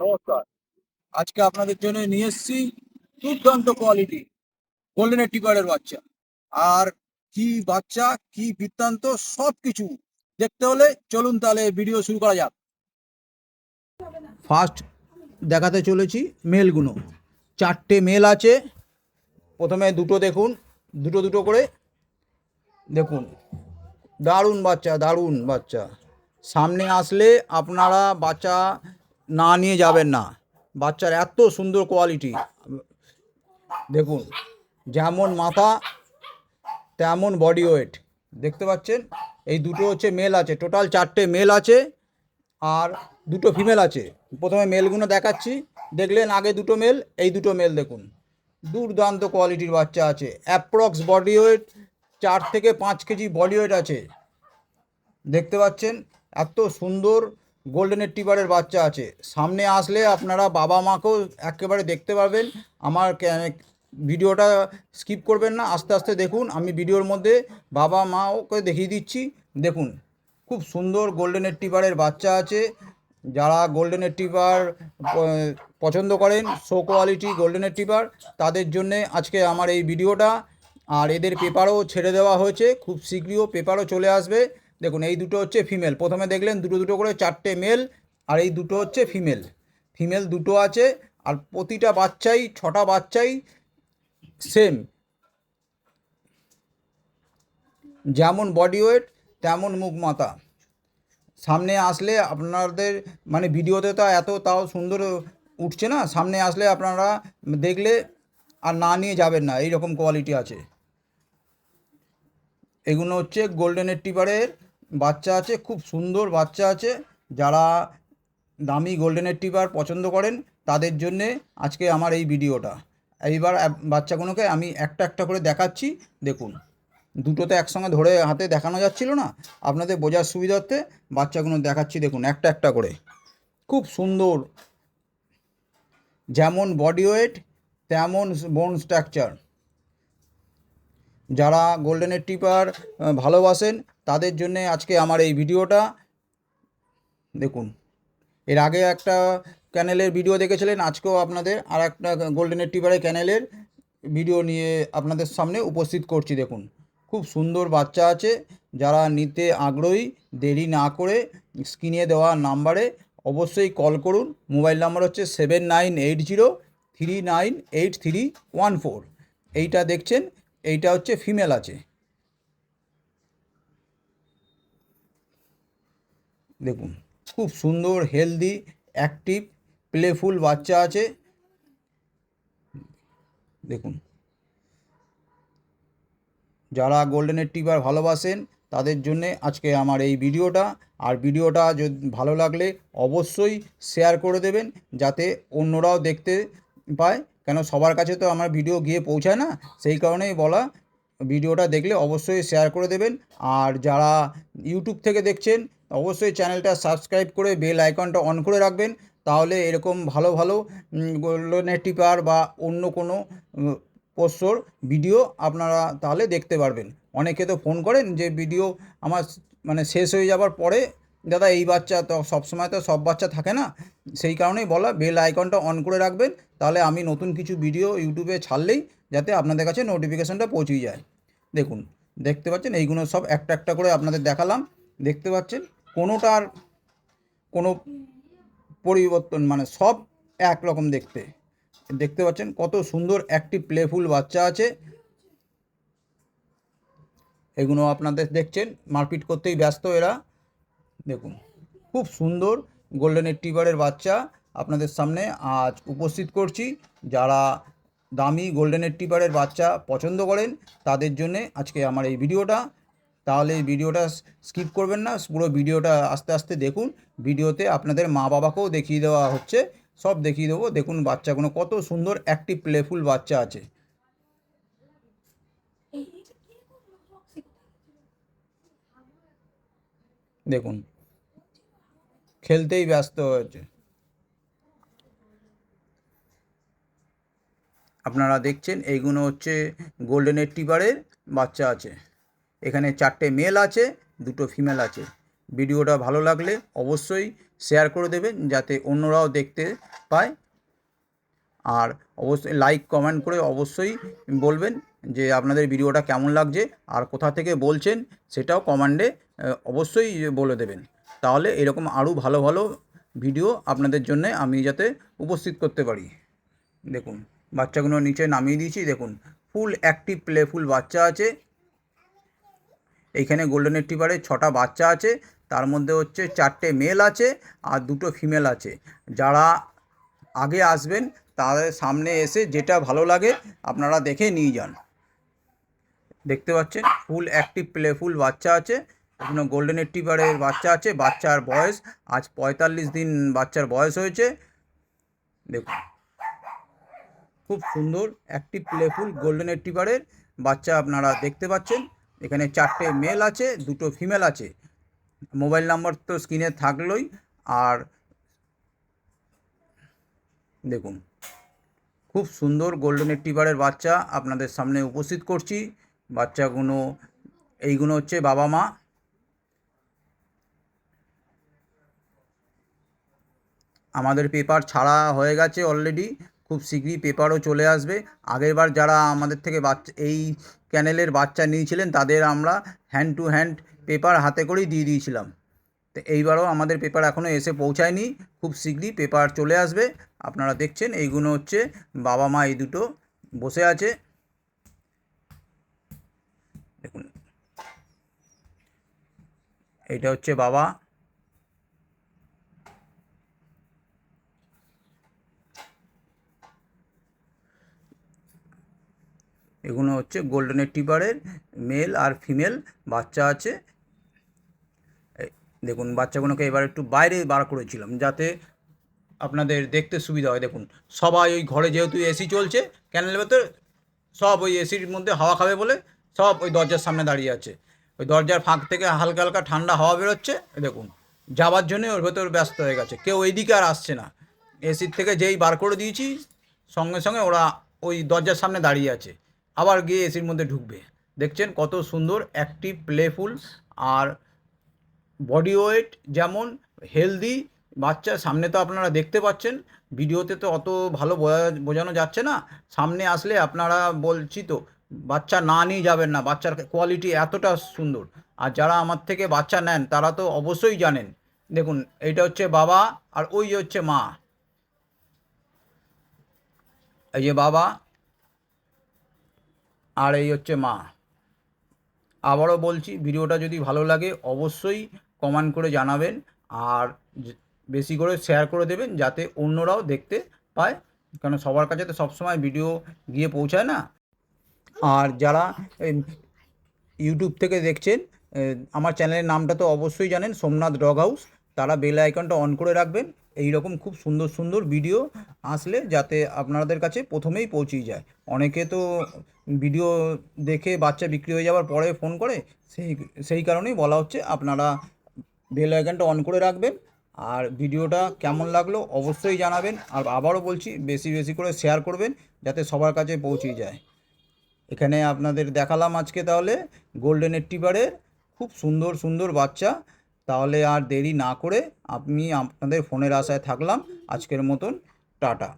নমস্কার। আজকে আপনাদের জন্য নিয়ে এসেছি দুর্দান্ত কোয়ালিটি গোল্ডেন টিপারের বাচ্চা। আর কি বাচ্চা, কি বৃত্তান্ত সব কিছু দেখতে হলে চলুন তাহলে ভিডিও শুরু করা যাক। ফার্স্ট দেখাতে চলেছি মেলগুলো। চারটে মেল আছে। প্রথমে দুটো দেখুন, দুটো দুটো করে দেখুন। দারুণ বাচ্চা দারুণ বাচ্চা। সামনে আসলে আপনারা বাচ্চা না নিয়ে যাবেন না। বাচ্চার এত সুন্দর কোয়ালিটি দেখুন, যেমন মাথা, তেমন বডি ওয়েট দেখতে পাচ্ছেন? এই দুটো হচ্ছে মেল আছে। টোটাল চারটে মেল আছে আর দুটো ফিমেল আছে। প্রথমে মেলগুলো দেখাচ্ছি। দেখলেন আগে দুটো মেল এই দুটো মেল দেখুন। দুর্দান্ত কোয়ালিটির বাচ্চা আছে। অ্যাপ্রক্স বডি ওয়েট চার থেকে পাঁচ কেজি বডি ওয়েট আছে। দেখতে পাচ্ছেন? এত সুন্দর গোল্ডেনের টিবারের বাচ্চা আছে। সামনে আসলে আপনারা বাবা মাকেও একেবারে দেখতে পারবেন। আমার ভিডিওটা স্কিপ করবেন না, আস্তে আস্তে দেখুন। আমি ভিডিওর মধ্যে বাবা মাওকে দেখিয়ে দিচ্ছি। দেখুন, খুব সুন্দর গোল্ডেনের টিবারের বাচ্চা আছে। যারা গোল্ডেনের টিবার পছন্দ করেন শো কোয়ালিটি গোল্ডেনের টিবার তাদের জন্যে আজকে আমার এই ভিডিওটা। আর এদের পেপারও ছেড়ে দেওয়া হয়েছে। খুব শীঘ্রই পেপারও চলে আসবে। দেখুন, এই দুটো হচ্ছে ফিমেল প্রথমে দেখলেন দুটো দুটো করে চারটে মেল আর এই দুটো হচ্ছে ফিমেল ফিমেল দুটো আছে, আর প্রতিটা বাচ্চাই, ছটা বাচ্চাই সেম যেমন বডি ওয়েট তেমন মুখ মাথা। সামনে আসলে আপনাদের মানে ভিডিওতে তো এত তাও সুন্দর উঠছে না, সামনে আসলে আপনারা দেখলে আর না নিয়ে যাবেন না এই রকম কোয়ালিটি আছে। এগুলো হচ্ছে গোল্ডেনের টিপারের বাচ্চা আছে, খুব সুন্দর বাচ্চা আছে। যারা দামি গোল্ডেনের টিপার পছন্দ করেন, তাদের জন্যে আজকে আমার এই ভিডিওটা। এইবার বাচ্চাগুলোকে আমি একটা একটা করে দেখাচ্ছি। দেখুন, দুটোতে একসঙ্গে ধরে হাতে দেখানো যাচ্ছিল না। আপনাদের বোঝার সুবিধার্থে বাচ্চাগুলো দেখাচ্ছি। দেখুন, একটা একটা করে। খুব সুন্দর। যেমন বডি ওয়েট তেমন বোন স্ট্রাকচার যারা গোল্ডেনের টিপার ভালোবাসেন তাদের জন্যে আজকে আমার এই ভিডিওটা। দেখুন, এর আগে একটা ক্যানেলের ভিডিও দেখেছিলেন, আজকেও আপনাদের আর একটা গোল্ডেনের টিপারের ক্যানেলের ভিডিও নিয়ে আপনাদের সামনে উপস্থিত করছি, দেখুন। খুব সুন্দর বাচ্চা আছে, যারা নিতে আগ্রহী, দেরি না করে স্ক্রিনে দেওয়া নাম্বারে অবশ্যই কল করুন। মোবাইল নাম্বার হচ্ছে seven nine eight zero three nine eight three one four এইটা দেখছেন, এইটা হচ্ছে ফিমেল আছে। দেখুন, খুব সুন্দর হেলদি অ্যাক্টিভ প্লেফুল বাচ্চা আছে। দেখুন, যারা গোল্ডেনের টিপার ভালোবাসেন, তাদের জন্যে আজকে আমার এই ভিডিওটা। আর ভিডিওটা যদি ভালো লাগলে অবশ্যই শেয়ার করে দেবেন, যাতে অন্যরাও দেখতে পায়। কেন সবার কাছে তো আমার ভিডিও গিয়ে পৌঁছায় না, সেই কারণেই বলা ভিডিওটা দেখলে অবশ্যই শেয়ার করে দেবেন। আর যারা ইউটিউব থেকে দেখছেন, অবশ্যই চ্যানেলটা সাবস্ক্রাইব করে বেল আইকনটা অন করে রাখবেন। তাহলে এরকম ভালো ভালো গোল্ডেনের টিপার বা অন্য কোনো পোষ্যর ভিডিও আপনারা তাহলে দেখতে পারবেন। অনেকে তো ফোন করেন যে, ভিডিও আমার মানে শেষ হয়ে যাবার পরে দাদা, এই বাচ্চা তো সবসময় তো সব বাচ্চা থাকে না। সেই কারণেই বলা বেল আইকনটা অন করে রাখবেন। তাহলে আমি নতুন কিছু ভিডিও ইউটিউবে ছাড়লেই যাতে আপনাদের কাছে নোটিফিকেশানটা পৌঁছে যায়। দেখুন, দেখতে পাচ্ছেন? এইগুলো সব একটা একটা করে আপনাদের দেখালাম। দেখতে পাচ্ছেন? কোনোটার কোনো পরিবর্তন মানে সব একরকম দেখতে। দেখতে পাচ্ছেন? কত সুন্দর একটি প্লেফুল বাচ্চা আছে। এগুলো আপনাদের দেখছেন? মারপিট করতেই ব্যস্ত এরা। দেখুন, খুব সুন্দর গোল্ডেনের টিবারের বাচ্চা আপনাদের সামনে আজ উপস্থিত করছি। যারা দামি গোল্ডেনের টিবারের বাচ্চা পছন্দ করেন, তাদের জন্যে আজকে আমার এই ভিডিওটা। তাহলে এই ভিডিওটা স্কিপ করবেন না, পুরো ভিডিওটা আস্তে আস্তে দেখুন। ভিডিওতে আপনাদের মা বাবাকেও দেখিয়ে দেওয়া হচ্ছে। সব দেখিয়ে দেবো। দেখুন বাচ্চাগুলো কত সুন্দর একটি প্লেফুল বাচ্চা আছে। দেখুন, খেলতেই ব্যস্ত হয়েছে। আপনারা দেখছেন, এইগুলো হচ্ছে গোল্ডেনের টিবারের বাচ্চা আছে। এখানে চারটে মেল আছে, দুটো ফিমেল আছে। ভিডিওটা ভালো লাগলে অবশ্যই শেয়ার করে দেবেন, যাতে অন্যরাও দেখতে পায়। আর অবশ্যই লাইক কমেন্ট করে অবশ্যই বলবেন যে আপনাদের ভিডিওটা কেমন লাগছে, আর কোথা থেকে বলছেন, সেটাও কমেন্টে অবশ্যই বলে দেবেন। তাহলে এরকম আরও ভালো ভালো ভিডিও আপনাদের জন্য আমি যাতে উপস্থিত করতে পারি। দেখুন, বাচ্চাগুলো নিচে নামিয়ে দিয়েছি। দেখুন, ফুল অ্যাক্টিভ প্লেফুল বাচ্চা আছে। এইখানে গোল্ডেন রিট্রিভারে ছটা বাচ্চা আছে। তার মধ্যে হচ্ছে চারটে মেল আছে আর দুটো ফিমেল আছে। যারা আগে আসবেন, তাদের সামনে এসে যেটা ভালো লাগে আপনারা দেখে নিয়ে যান। দেখতে পাচ্ছেন ফুল অ্যাক্টিভ প্লেফুল বাচ্চা আছে। এখানে গোল্ডেন রিট্রিভারের বাচ্চা আছে, বাচ্চার বয়স আজ পঁয়তাল্লিশ দিন বাচ্চার বয়স হয়েছে। দেখুন, খুব সুন্দর অ্যাক্টিভ প্লেফুল গোল্ডেন রিট্রিভারের বাচ্চা আপনারা দেখতে পাচ্ছেন। এখানে চারটে মেল আছে, দুটো ফিমেল আছে। মোবাইল নাম্বার তো স্ক্রিনে থাকলোই, আর দেখুন, খুব সুন্দর গোল্ডেন রিট্রিভারের বাচ্চা আপনাদের সামনে উপস্থিত করছি। বাচ্চাগুলো এইগুলো হচ্ছে বাবা মা আমাদের পেপার ছাড়া হয়ে গেছে অলরেডি খুব শীঘ্রই পেপারও চলে আসবে। আগেরবার যারা আমাদের থেকে বাচ্চা, এই ক্যানেলের বাচ্চা নিয়েছিলেন, তাদের আমরা হ্যান্ড টু হ্যান্ড পেপার হাতে করেই দিয়ে দিয়েছিলাম। তো এইবারও আমাদের পেপার এখনও এসে পৌঁছায়নি। খুব শীঘ্রই পেপার চলে আসবে। আপনারা দেখছেন, এইগুলো হচ্ছে বাবা মা এই দুটো বসে আছে। দেখুন। এইটা হচ্ছে বাবা এগুলো হচ্ছে গোল্ডেন রিট্রিভারের মেল আর ফিমেল বাচ্চা আছে। দেখুন, বাচ্চাগুলোকে এবার একটু বাইরে বার করেছিলাম যাতে আপনাদের দেখতে সুবিধা হয়। দেখুন, সবাই ওই ঘরে যেহেতু এসি চলছে ক্যানেলের ভেতর সব ওই এসির মধ্যে হাওয়া খাবে বলে সব ওই দরজার সামনে দাঁড়িয়ে আছে। ওই দরজার ফাঁক থেকে হালকা হালকা ঠান্ডা হাওয়া বেরোচ্ছে। দেখুন, যাবার জন্য ওর ভেতর ব্যস্ত হয়ে গেছে। কেউ এইদিকে আর আসছে না। এসির থেকে যেই বার করে দিয়েছি, সঙ্গে সঙ্গে ওরা ওই দরজার সামনে দাঁড়িয়ে আছে। আবার গিয়ে এসির মধ্যে ঢুকবে। দেখছেন কত সুন্দর অ্যাক্টিভ প্লেফুল আর বডি ওয়েট যেমন হেলদি বাচ্চা। সামনে তো আপনারা দেখতে পাচ্ছেন, ভিডিওতে তো অত ভালো বোঝা- বোঝানো যাচ্ছে না। সামনে আসলে আপনারা বলছি তো, বাচ্চা না নিয়ে যাবেন না, বাচ্চার কোয়ালিটি এতটা সুন্দর। আর যারা আমার থেকে বাচ্চা নেন, তারা তো অবশ্যই জানেন। দেখুন, এইটা হচ্ছে বাবা আর ওই হচ্ছে মা। এই যে বাবা আর এই হচ্ছে মা। আবারও বলছি, ভিডিওটা যদি ভালো লাগে অবশ্যই কমেন্ট করে জানাবেন আর বেশি করে শেয়ার করে দেবেন যাতে অন্যরাও দেখতে পায়। কারণ সবার কাছে তো সবসময় ভিডিও গিয়ে পৌঁছায় না। আর যারা ইউটিউব থেকে দেখছেন আমার চ্যানেলের নামটা তো অবশ্যই জানেন, সোমনাথ ডগ হাউস তারা বেল আইকনটা অন করে রাখবেন। এই রকম খুব সুন্দর সুন্দর ভিডিও আসলে যাতে আপনাদের কাছে প্রথমেই পৌঁছিয়ে যায়। অনেকে তো ভিডিও দেখে বাচ্চা বিক্রি হয়ে যাওয়ার পরে ফোন করে, সেই সেই কারণেই বলা হচ্ছে আপনারা বেল আইকনটা অন করে রাখবেন। আর ভিডিওটা কেমন লাগল অবশ্যই জানাবেন। আর আবারও বলছি, বেশি বেশি করে শেয়ার করবেন যাতে সবার কাছে পৌঁছে যায়। এখানে আপনাদের দেখালাম আজকে তাহলে গোল্ডেন রিট্রিভারের খুব সুন্দর সুন্দর বাচ্চা। তাহলে আর দেরি না করে আমি আপনাদের ফোনের আশায় থাকলাম। আজকের মতন টাটা।